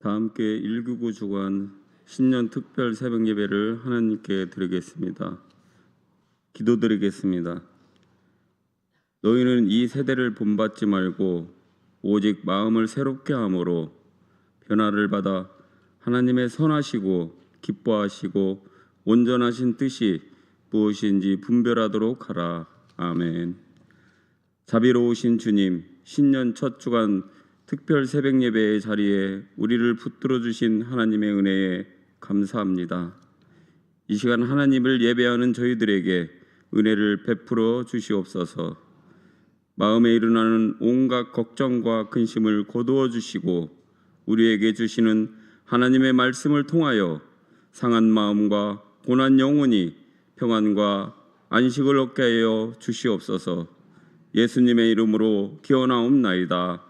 다 함께 199 주간 신년 특별 새벽 예배를 하나님께 드리겠습니다. 기도드리겠습니다. 너희는 이 세대를 본받지 말고 오직 마음을 새롭게 함으로 변화를 받아 하나님의 선하시고 기뻐하시고 온전하신 뜻이 무엇인지 분별하도록 하라. 아멘. 자비로우신 주님, 신년 첫 주간 특별 새벽 예배의 자리에 우리를 붙들어 주신 하나님의 은혜에 감사합니다. 이 시간 하나님을 예배하는 저희들에게 은혜를 베풀어 주시옵소서. 마음에 일어나는 온갖 걱정과 근심을 거두어 주시고 우리에게 주시는 하나님의 말씀을 통하여 상한 마음과 고난 영혼이 평안과 안식을 얻게 하여 주시옵소서. 예수님의 이름으로 기원하옵나이다.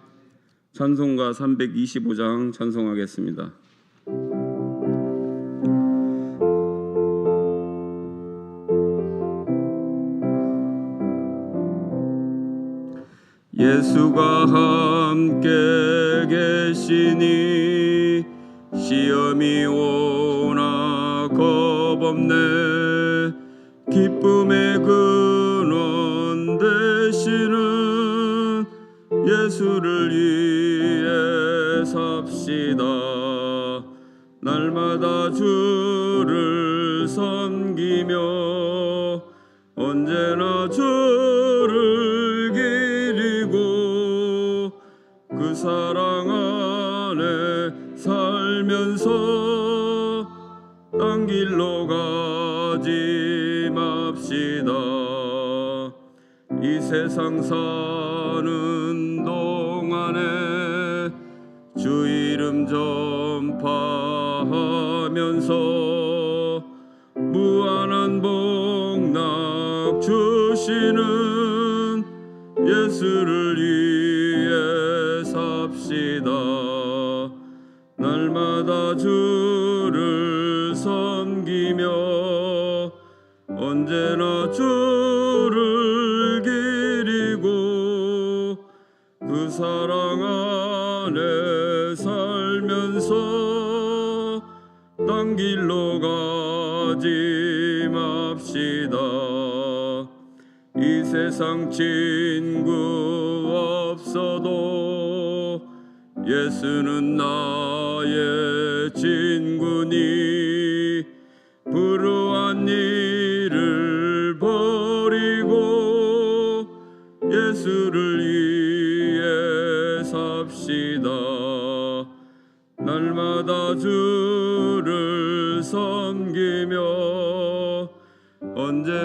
찬송가 325장 찬송하겠습니다. 예수가 함께 계시니 시험이 오나 겁없네 기쁨의 근원 되시는 예수를 삽시다. 날마다 주를 섬기며 언제나 주를 기리고 그 사랑 안에 살면서 딴 길로 가지 맙시다. 이 세상 사는 주 이름 전파하면서 무한한 복락 주시는 예수를 위해 삽시다. 날마다 주를 섬기며 언제나 주를 기리고 그 사랑 안에 딴 길로 가지 맙시다. 이 세상 친구 없어도 예수는 나의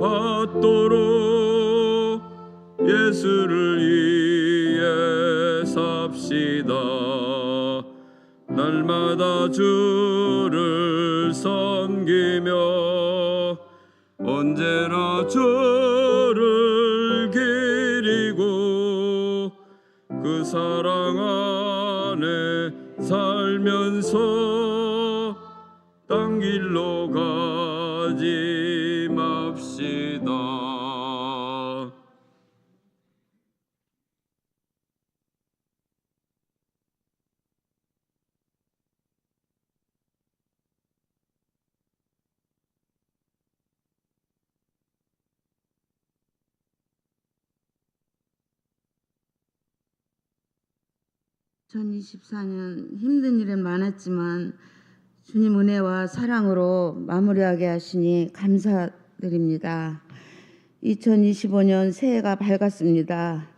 받도록 예수를 위해 삽시다. 날마다 주를 섬기며 언제나 주를 기리고 그 사랑 안에 살면서 딴 길로 가 지 맙시다. 전 24년 힘든 일은 많았지만 주님 은혜와 사랑으로 마무리하게 하시니 감사드립니다. 2025년 새해가 밝았습니다.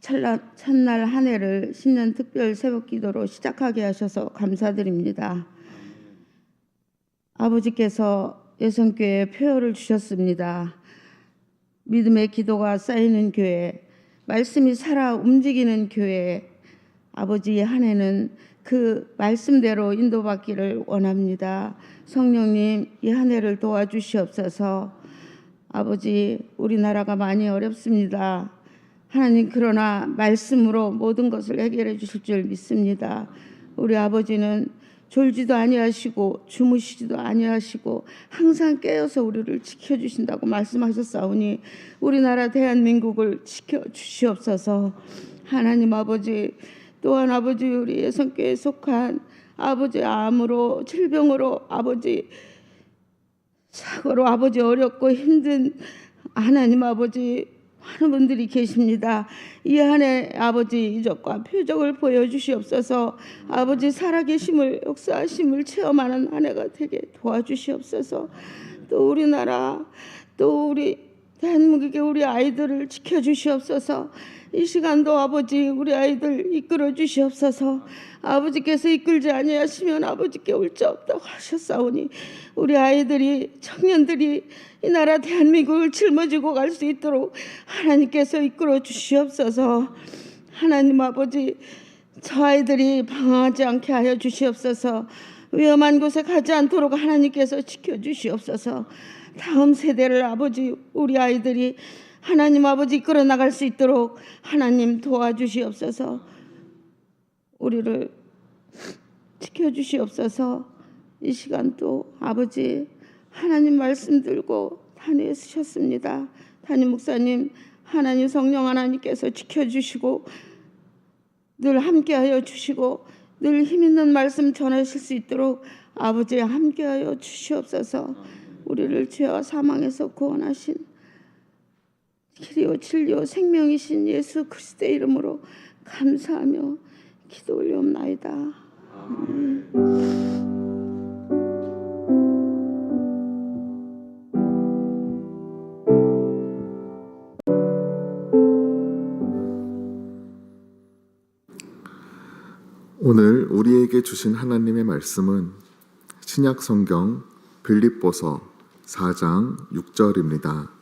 첫날, 한 해를 신년 특별 새벽 기도로 시작하게 하셔서 감사드립니다. 아버지께서 여성교회에 표열을 주셨습니다. 믿음의 기도가 쌓이는 교회, 말씀이 살아 움직이는 교회, 아버지의 한 해는 그 말씀대로 인도받기를 원합니다. 성령님, 이 한 해를 도와주시옵소서. 아버지, 우리나라가 많이 어렵습니다. 하나님, 그러나 말씀으로 모든 것을 해결해 주실 줄 믿습니다. 우리 아버지는 졸지도 아니하시고 주무시지도 아니하시고 항상 깨어서 우리를 지켜 주신다고 말씀하셨사오니 우리나라 대한민국을 지켜 주시옵소서. 하나님 아버지 또한 아버지 우리 예성교에 속한 아버지 암으로 질병으로 아버지 사고로 아버지 어렵고 힘든 하나님 아버지 많은 분들이 계십니다. 이 한해 아버지 이적과 표적을 보여주시옵소서. 아버지 살아계심을 역사하심을 체험하는 한 해가 되게 도와주시옵소서. 또 우리나라 또 우리 대한민국의 우리 아이들을 지켜주시옵소서. 이 시간도 아버지 우리 아이들 이끌어 주시옵소서. 아버지께서 이끌지 아니하시면 아버지께 올 자 없다고 하셨사오니 우리 아이들이 청년들이 이 나라 대한민국을 짊어지고 갈 수 있도록 하나님께서 이끌어 주시옵소서. 하나님 아버지 저 아이들이 방황하지 않게 하여 주시옵소서. 위험한 곳에 가지 않도록 하나님께서 지켜 주시옵소서. 다음 세대를 아버지 우리 아이들이 하나님 아버지 이끌어 나갈 수 있도록 하나님 도와주시옵소서. 우리를 지켜 주시옵소서. 이 시간 또 아버지 하나님 말씀 들고 단위에 쓰셨습니다. 담임 목사님 하나님 성령 하나님께서 지켜 주시고 늘 함께하여 주시고 늘 힘 있는 말씀 전하실 수 있도록 아버지 함께하여 주시옵소서. 우리를 죄와 사망에서 구원하신 길이요 진리요 생명이신 예수 그리스도의 이름으로 감사하며 기도 올리옵나이다. 오늘 우리에게 주신 하나님의 말씀은 신약 성경 빌립보서 4장 6절입니다.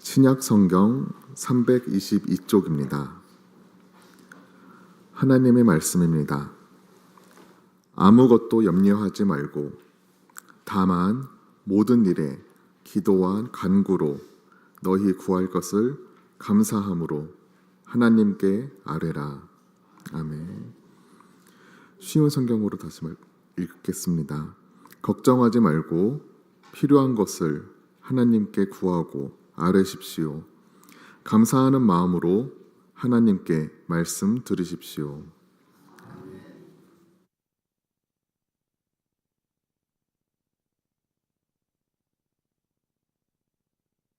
신약 성경 322쪽입니다. 하나님의 말씀입니다. 아무것도 염려하지 말고 다만 모든 일에 기도와 간구로 너희 구할 것을 감사함으로 하나님께 아뢰라. 아멘. 쉬운 성경으로 다시 말- 읽겠습니다. 걱정하지 말고 필요한 것을 하나님께 구하고 아뢰십시오. 감사하는 마음으로 하나님께 말씀 들으십시오.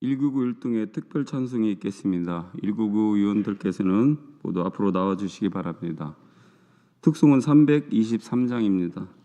199 1등에 특별 찬송이 있겠습니다. 199 위원들께서는 모두 앞으로 나와 주시기 바랍니다. 특송은 323장입니다.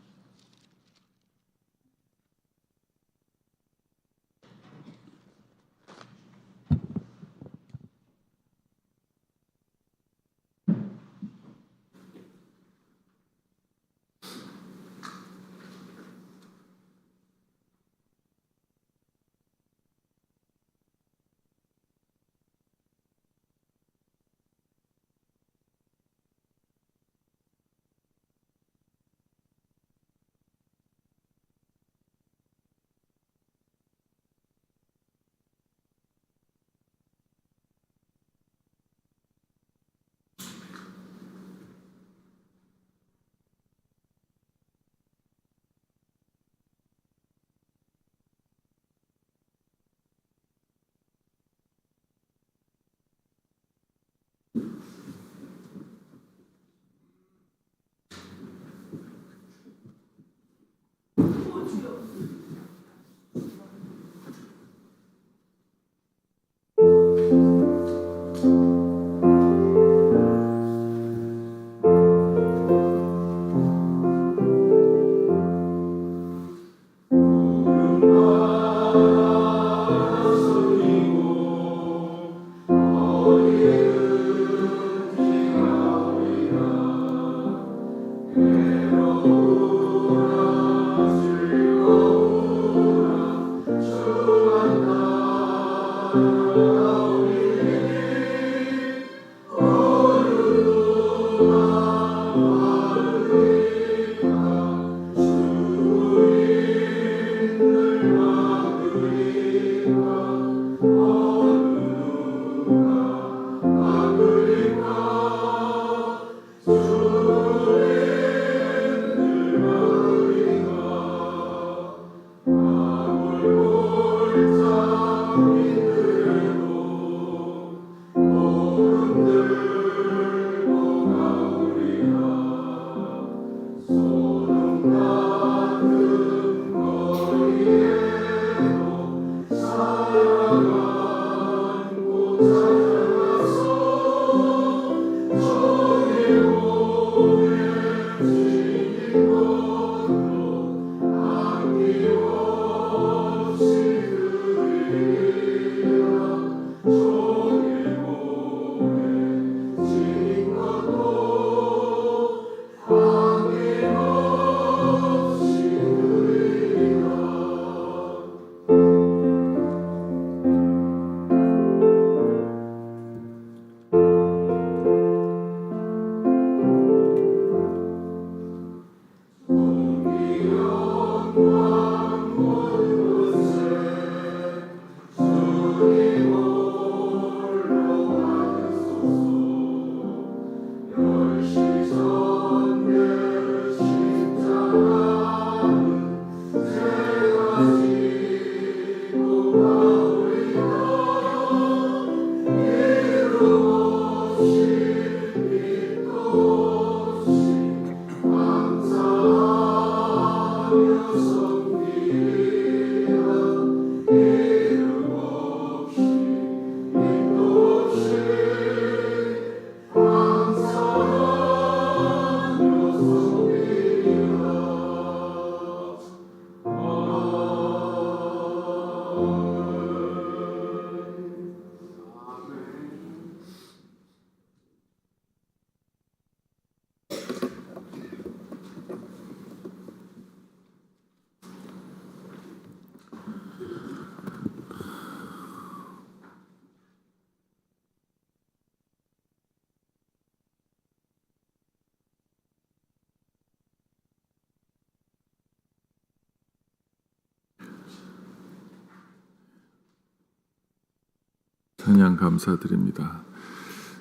찬양 감사드립니다.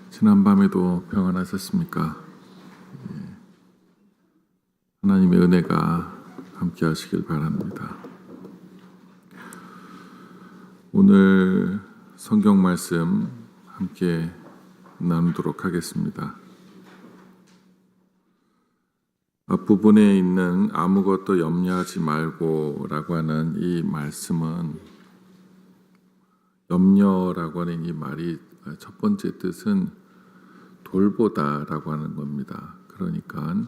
지난 밤에도 평안하셨습니까? 예. 하나님의 은혜가 함께 하시길 바랍니다. 오늘 성경 말씀 함께 나누도록 하겠습니다. 앞부분에 있는 아무것도 염려하지 말고 라고 하는 이 말씀은 염려라고 하는 이 말이 첫 번째 뜻은 돌보다라고 하는 겁니다. 그러니까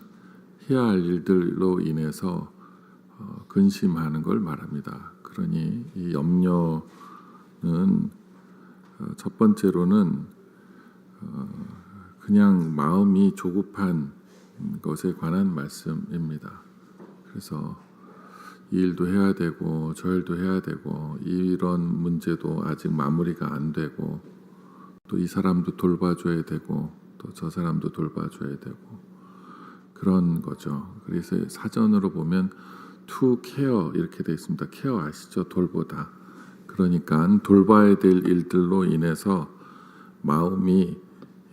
해야 할 일들로 인해서 어, 근심하는 걸 말합니다. 그러니 이 염려는 어, 첫 번째로는 어, 그냥 마음이 조급한 것에 관한 말씀입니다. 그래서 이 일도 해야 되고 저 일도 해야 되고 이런 문제도 아직 마무리가 안 되고 또 이 사람도 돌봐줘야 되고 또 저 사람도 돌봐줘야 되고 그런 거죠. 그래서 사전으로 보면 to care 이렇게 돼 있습니다. 케어 아시죠? 돌보다. 그러니까 돌봐야 될 일들로 인해서 마음이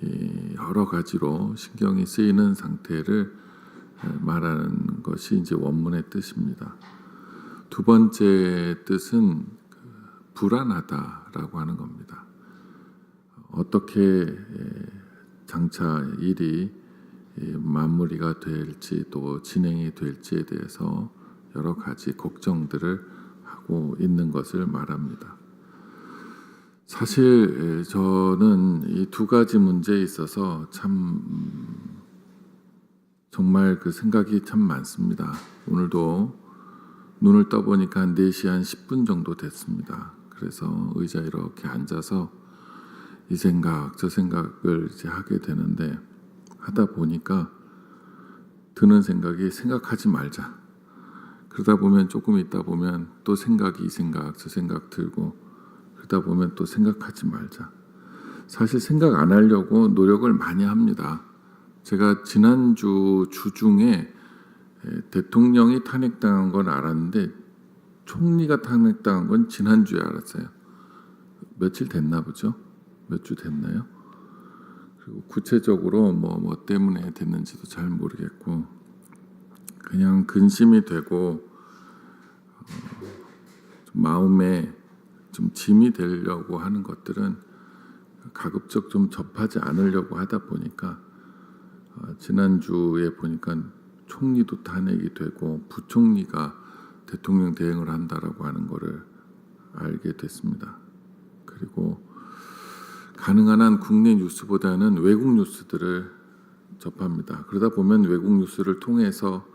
이 여러 가지로 신경이 쓰이는 상태를 말하는 것이 이제 원문의 뜻입니다. 두 번째 뜻은 그 불안하다라고 하는 겁니다. 어떻게 장차 일이 마무리가 될지 또 진행이 될지에 대해서 여러 가지 걱정들을 하고 있는 것을 말합니다. 사실 저는 이 두 가지 문제에 있어서 참 정말 그 생각이 참 많습니다. 오늘도 눈을 떠보니까 한 4시 한 10분 정도 됐습니다. 그래서 의자에 이렇게 앉아서 이 생각 저 생각을 이제 하게 되는데 하다 보니까 드는 생각이 생각하지 말자. 그러다 보면 조금 있다 보면 또 생각이 이 생각 저 생각 들고 그러다 보면 또 생각하지 말자. 사실 생각 안 하려고 노력을 많이 합니다. 제가 지난주 주중에 대통령이 탄핵당한 건 알았는데 총리가 탄핵당한 건 지난주에 알았어요. 며칠 됐나 보죠? 몇 주 됐나요? 그리고 구체적으로 뭐, 뭐 때문에 됐는지도 잘 모르겠고 그냥 근심이 되고 어, 좀 마음에 좀 짐이 되려고 하는 것들은 가급적 좀 접하지 않으려고 하다 보니까 어, 지난주에 보니까 총리도 탄핵이 되고 부총리가 대통령 대행을 한다라고 하는 것을 알게 됐습니다. 그리고 가능한 한 국내 뉴스보다는 외국 뉴스들을 접합니다. 그러다 보면 외국 뉴스를 통해서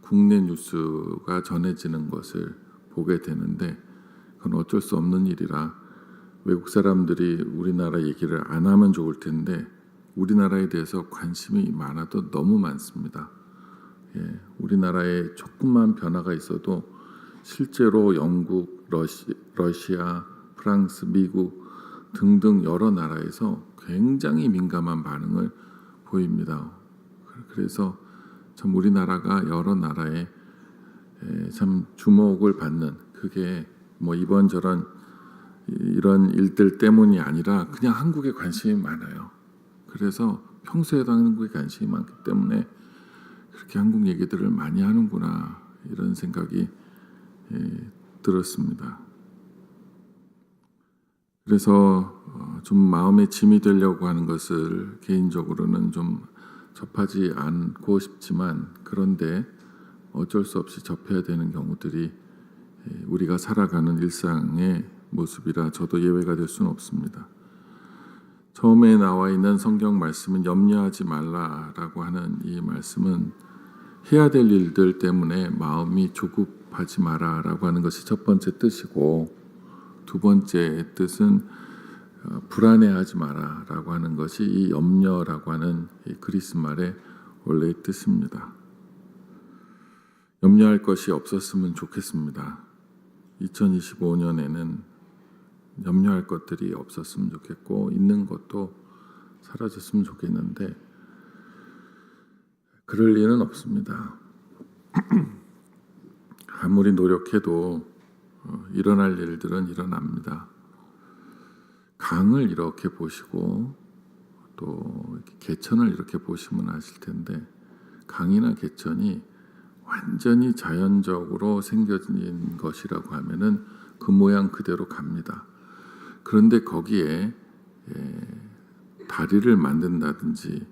국내 뉴스가 전해지는 것을 보게 되는데 그건 어쩔 수 없는 일이라 외국 사람들이 우리나라 얘기를 안 하면 좋을 텐데 우리나라에 대해서 관심이 많아도 너무 많습니다. 예, 우리나라에 조금만 변화가 있어도 실제로 영국, 러시, 러시아, 프랑스, 미국 등등 여러 나라에서 굉장히 민감한 반응을 보입니다. 그래서 참 우리나라가 여러 나라에 참 주목을 받는 그게 뭐 이번 저런 이런 일들 때문이 아니라 그냥 한국에 관심이 많아요. 그래서 평소에도 한국에 관심이 많기 때문에 그렇게 한국 얘기들을 많이 하는구나 이런 생각이 들었습니다. 그래서 어, 좀 마음의 짐이 되려고 하는 것을 개인적으로는 좀 접하지 않고 싶지만 그런데 어쩔 수 없이 접해야 되는 경우들이 우리가 살아가는 일상의 모습이라 저도 예외가 될 수는 없습니다. 처음에 나와 있는 성경 말씀은 염려하지 말라라고 하는 이 말씀은 해야 될 일들 때문에 마음이 조급하지 마라라고 하는 것이 첫 번째 뜻이고 두 번째 뜻은 어, 불안해하지 마라라고 하는 것이 이 염려라고 하는 이 그리스 말의 원래의 뜻입니다. 염려할 것이 없었으면 좋겠습니다. 2025년에는 염려할 것들이 없었으면 좋겠고 있는 것도 사라졌으면 좋겠는데 그럴 리는 없습니다. 아무리 노력해도 어, 일어날 일들은 일어납니다. 강을 이렇게 보시고 또 개천을 이렇게 보시면 아실 텐데 강이나 개천이 완전히 자연적으로 생겨진 것이라고 하면은 그 모양 그대로 갑니다. 그런데 거기에 예, 다리를 만든다든지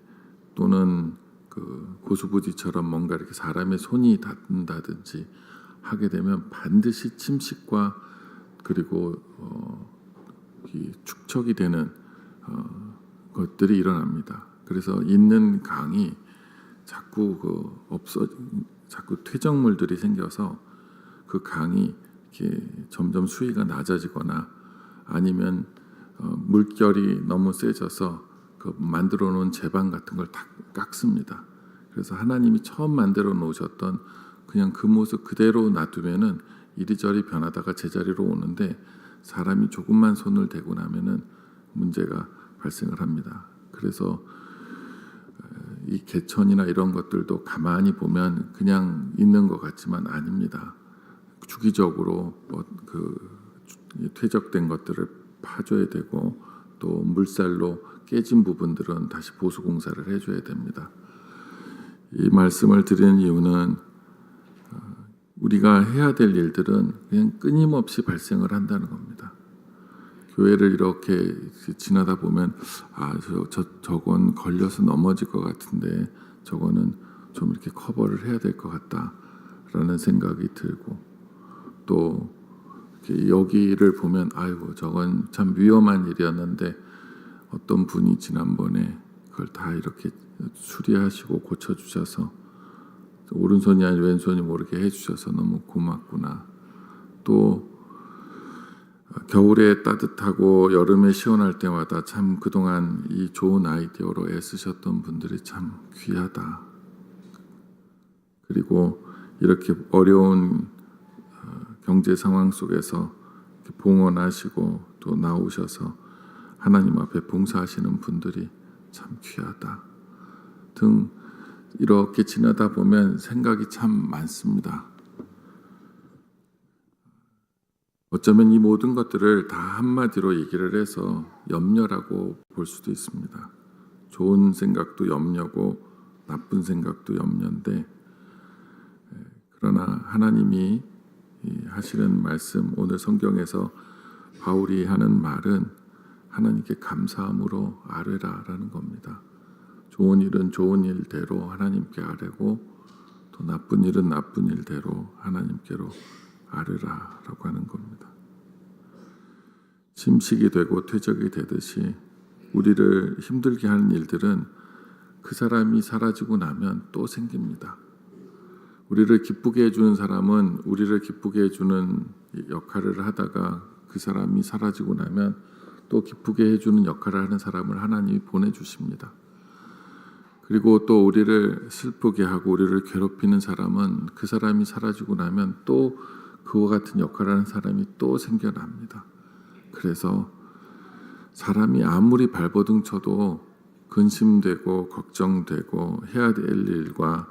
또는 그 고수부지처럼 뭔가 이렇게 사람의 손이 닿는다든지 하게 되면 반드시 침식과 그리고 어, 이 축척이 되는 어, 것들이 일어납니다. 그래서 있는 강이 자꾸 그 없어 자꾸 퇴적물들이 생겨서 그 강이 이렇게 점점 수위가 낮아지거나 아니면 어, 물결이 너무 세져서 그 만들어 놓은 제방 같은 걸 다 깎습니다. 그래서 하나님이 처음 만들어 놓으셨던 그냥 그 모습 그대로 놔두면은 이리저리 변하다가 제자리로 오는데 사람이 조금만 손을 대고 나면은 문제가 발생을 합니다. 그래서 이 개천이나 이런 것들도 가만히 보면 그냥 있는 것 같지만 아닙니다. 주기적으로 뭐 그 퇴적된 것들을 파줘야 되고 또 물살로 깨진 부분들은 다시 보수 공사를 해줘야 됩니다. 이 말씀을 드리는 이유는 어, 우리가 해야 될 일들은 그냥 끊임없이 발생을 한다는 겁니다. 교회를 이렇게 지나다 보면 아, 저, 저, 저건 걸려서 넘어질 것 같은데 저거는 좀 이렇게 커버를 해야 될 것 같다라는 생각이 들고 또 여기를 보면 아이고 저건 참 위험한 일이었는데 어떤 분이 지난번에 그걸 다 이렇게 수리하시고 고쳐주셔서 오른손이 아닌 왼손이 모르게 해주셔서 너무 고맙구나 또 겨울에 따뜻하고 여름에 시원할 때마다 참 그동안 이 좋은 아이디어로 애쓰셨던 분들이 참 귀하다. 그리고 이렇게 어려운 어, 경제 상황 속에서 봉헌하시고 또 나오셔서 하나님 앞에 봉사하시는 분들이 참 귀하다. 등 이렇게 지나다 보면 생각이 참 많습니다. 어쩌면 이 모든 것들을 다 한마디로 얘기를 해서 염려라고 볼 수도 있습니다. 좋은 생각도 염려고 나쁜 생각도 염려인데 그러나 하나님이 하시는 말씀 오늘 성경에서 바울이 하는 말은 하나님께 감사함으로 아뢰라라는 겁니다. 좋은 일은 좋은 일대로 하나님께 아뢰고 또 나쁜 일은 나쁜 일대로 하나님께로 아뢰라라고 하는 겁니다. 침식이 되고 퇴적이 되듯이 우리를 힘들게 하는 일들은 그 사람이 사라지고 나면 또 생깁니다. 우리를 기쁘게 해주는 사람은 우리를 기쁘게 해주는 역할을 하다가 그 사람이 사라지고 나면 또 기쁘게 해주는 역할을 하는 사람을 하나님이 보내주십니다. 그리고 또 우리를 슬프게 하고 우리를 괴롭히는 사람은 그 사람이 사라지고 나면 또 그와 같은 역할을 하는 사람이 또 생겨납니다. 그래서 사람이 아무리 발버둥 쳐도 근심되고 걱정되고 해야 될 일과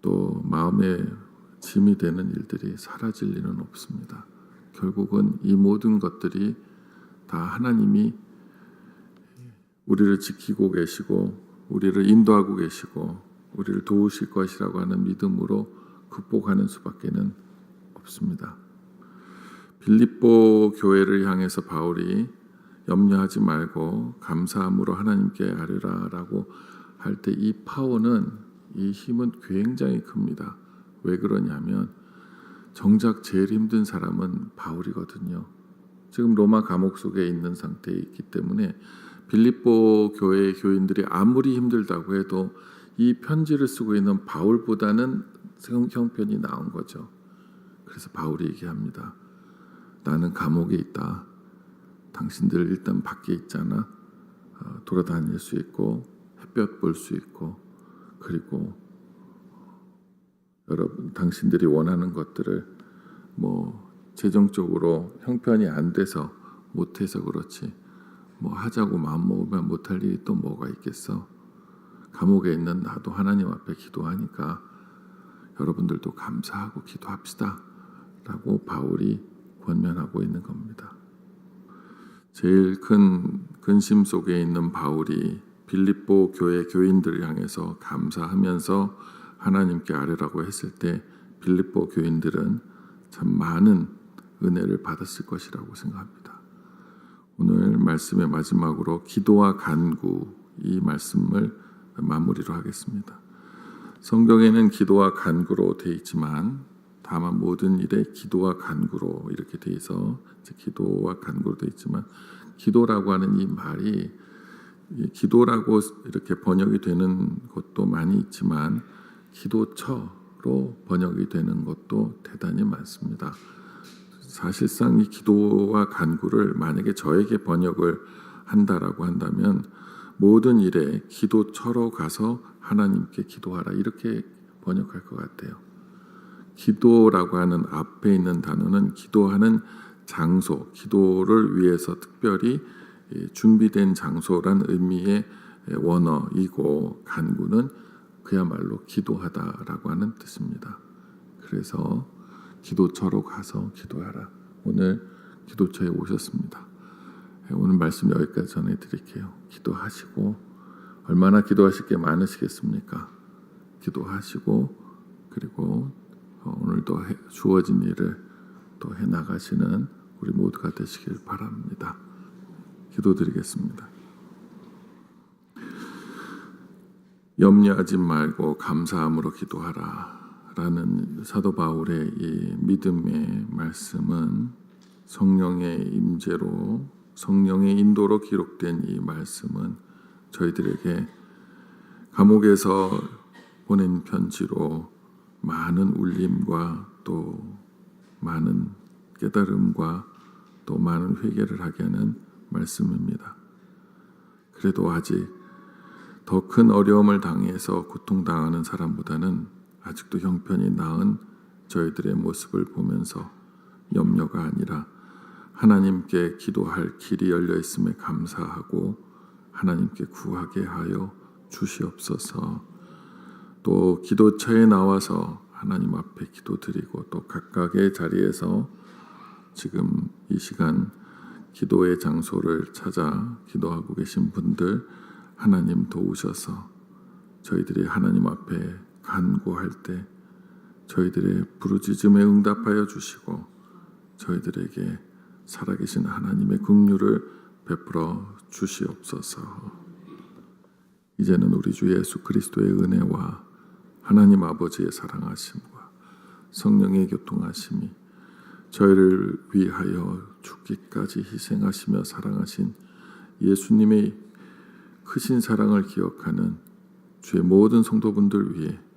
또 마음에 짐이 되는 일들이 사라질 리는 없습니다. 결국은 이 모든 것들이 다 하나님이 우리를 지키고 계시고 우리를 인도하고 계시고 우리를 도우실 것이라고 하는 믿음으로 극복하는 수밖에는 없습니다. 빌립보 교회를 향해서 바울이 염려하지 말고 감사함으로 하나님께 아뢰라라고 할 때 이 파워는 이 힘은 굉장히 큽니다. 왜 그러냐면 정작 제일 힘든 사람은 바울이거든요. 지금 로마 감옥 속에 있는 상태에 있기 때문에 빌립보 교회의 교인들이 아무리 힘들다고 해도 이 편지를 쓰고 있는 바울보다는 형편이 나은 거죠. 그래서 바울이 얘기합니다. 나는 감옥에 있다. 당신들 일단 밖에 있잖아. 어, 돌아다닐 수 있고 햇볕 볼 수 있고 그리고 여러분 당신들이 원하는 것들을 뭐 재정적으로 형편이 안 돼서 못해서 그렇지 뭐 하자고 마음 먹으면 못할 일이 또 뭐가 있겠어. 감옥에 있는 나도 하나님 앞에 기도하니까 여러분들도 감사하고 기도합시다. 라고 바울이 권면하고 있는 겁니다. 제일 큰 근심 속에 있는 바울이 빌립보 교회 교인들을 향해서 감사하면서 하나님께 아뢰라고 했을 때 빌립보 교인들은 참 많은 은혜를 받았을 것이라고 생각합니다. 오늘 말씀의 마지막으로 기도와 간구 이 말씀을 마무리로 하겠습니다. 성경에는 기도와 간구로 돼 있지만 다만 모든 일에 기도와 간구로 이렇게 돼 있어 기도와 간구로 돼 있지만 기도라고 하는 이 말이 이 기도라고 이렇게 번역이 되는 것도 많이 있지만 기도처로 번역이 되는 것도 대단히 많습니다. 사실상 이 기도와 간구를 만약에 저에게 번역을 한다라고 한다면 모든 일에 기도처로 가서 하나님께 기도하라 이렇게 번역할 것 같아요. 기도라고 하는 앞에 있는 단어는 기도하는 장소, 기도를 위해서 특별히 이 준비된 장소란 의미의 원어이고 간구는 그야말로 기도하다라고 하는 뜻입니다. 그래서 기도처로 가서 기도하라. 오늘 기도처에 오셨습니다. 예, 오늘 말씀 여기까지 전해드릴게요. 기도하시고 얼마나 기도하실 게 많으시겠습니까? 기도하시고 그리고 어, 오늘도 해- 주어진 일을 또 해나가시는 우리 모두가 되시길 바랍니다. 기도드리겠습니다. 염려하지 말고 감사함으로 기도하라. 라는 사도 바울의 이 믿음의 말씀은 성령의 임재로 성령의 인도로 기록된 이 말씀은 저희들에게 감옥에서 보낸 편지로 많은 울림과 또 많은 깨달음과 또 많은 회개를 하게 하는 말씀입니다. 그래도 아직 더 큰 어려움을 당해서 고통당하는 사람보다는 아직도 형편이 나은 저희들의 모습을 보면서 염려가 아니라 하나님께 기도할 길이 열려 있음에 감사하고 하나님께 구하게 하여 주시옵소서. 또 기도처에 나와서 하나님 앞에 기도드리고 또 각각의 자리에서 지금 이 시간 기도의 장소를 찾아 기도하고 계신 분들 하나님 도우셔서 저희들이 하나님 앞에 간구할 때 저희들의 부르짖음에 응답하여 주시고 저희들에게 살아계신 하나님의 긍휼을 베풀어 주시옵소서. 이제는 우리 주 예수 그리스도의 은혜와 하나님 아버지의 사랑하심과 성령의 교통하심이 저희를 위하여 죽기까지 희생하시며 사랑하신 예수님의 크신 사랑을 기억하는 주의 모든 성도분들 위해